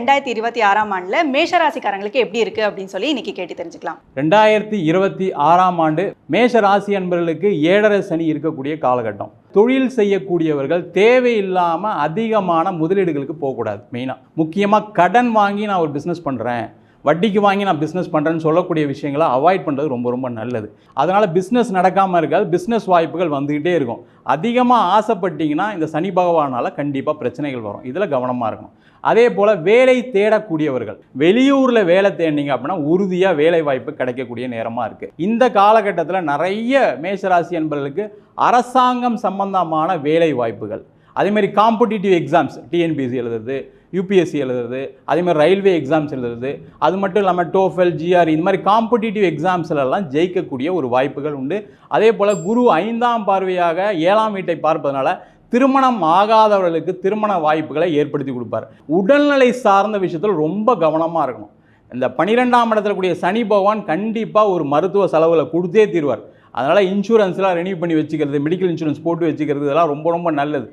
ரெண்டாயிரத்தி இருபத்தி ஆறாம் ஆண்டில் மேஷராசிக்காரங்களுக்கு எப்படி இருக்குது அப்படின்னு சொல்லி இன்னைக்கு கேட்டு தெரிஞ்சுக்கலாம். ரெண்டாயிரத்தி இருபத்தி ஆறாம் ஆண்டு மேஷ ராசி அன்பர்களுக்கு ஏழரை சனி இருக்கக்கூடிய காலகட்டம். தொழில் செய்யக்கூடியவர்கள் தேவையில்லாமல் அதிகமான முதலீடுகளுக்கு போகக்கூடாது மெயினாக முக்கியமாக கடன் வாங்கி நான் ஒரு பிஸ்னஸ் பண்ணுறேன் வட்டிக்கு வாங்கி நான் பிஸ்னஸ் பண்ணுறேன்னு சொல்லக்கூடிய விஷயங்களை அவாய்ட் பண்ணுறது ரொம்ப ரொம்ப நல்லது. அதனால் பிஸ்னஸ் நடக்காமல் இருக்காது பிஸ்னஸ் வாய்ப்புகள் வந்துக்கிட்டே இருக்கும். அதிகமாக ஆசைப்பட்டீங்கன்னா இந்த சனி பகவானால் கண்டிப்பாக பிரச்சனைகள் வரும். இதில் கவனமாக இருக்கணும். அதே போல் வேலை தேடக்கூடியவர்கள். வெளியூரில் வேலை தேடினீங்க அப்படின்னா உறுதியாக வேலை வாய்ப்பு கிடைக்கக்கூடிய நேரமாக இருக்குது இந்த காலகட்டத்தில் நிறைய மேஷராசி என்பவர்களுக்கு அரசாங்கம் சம்பந்தமான வேலை வாய்ப்புகள் அதேமாதிரி காம்படிட்டிவ் எக்ஸாம்ஸ் டிஎன்பிஎஸ்சி எழுதுறது யூபிஎஸ்சி எழுதுறது அதேமாதிரி ரயில்வே எக்ஸாம்ஸ் எழுதுறது அது மட்டும் இல்லாமல் டோஃபெல் ஜிஆர் இந்த மாதிரி காம்படிட்டிவ் எக்ஸாம்ஸ்லலாம் ஜெயிக்கக்கூடிய ஒரு வாய்ப்புகள் உண்டு. அதே போல் குரு ஐந்தாம் பார்வையாக ஏழாம் வீட்டை பார்ப்பதனால திருமணம் ஆகாதவர்களுக்கு திருமண வாய்ப்புகளை ஏற்படுத்தி கொடுப்பார். உடல்நிலை சார்ந்த விஷயத்தில் ரொம்ப கவனமாக இருக்கணும். இந்த பனிரெண்டாம் இடத்துல கூடிய சனி பகவான் கண்டிப்பாக ஒரு மருத்துவ செலவில் கொடுத்தே தீர்வார். அதனால் இன்சூரன்ஸ்லாம் ரெனியூ பண்ணி வச்சுக்கிறது மெடிக்கல் இன்சூரன்ஸ் போட்டு வச்சுக்கிறது இதெல்லாம் ரொம்ப ரொம்ப நல்லது.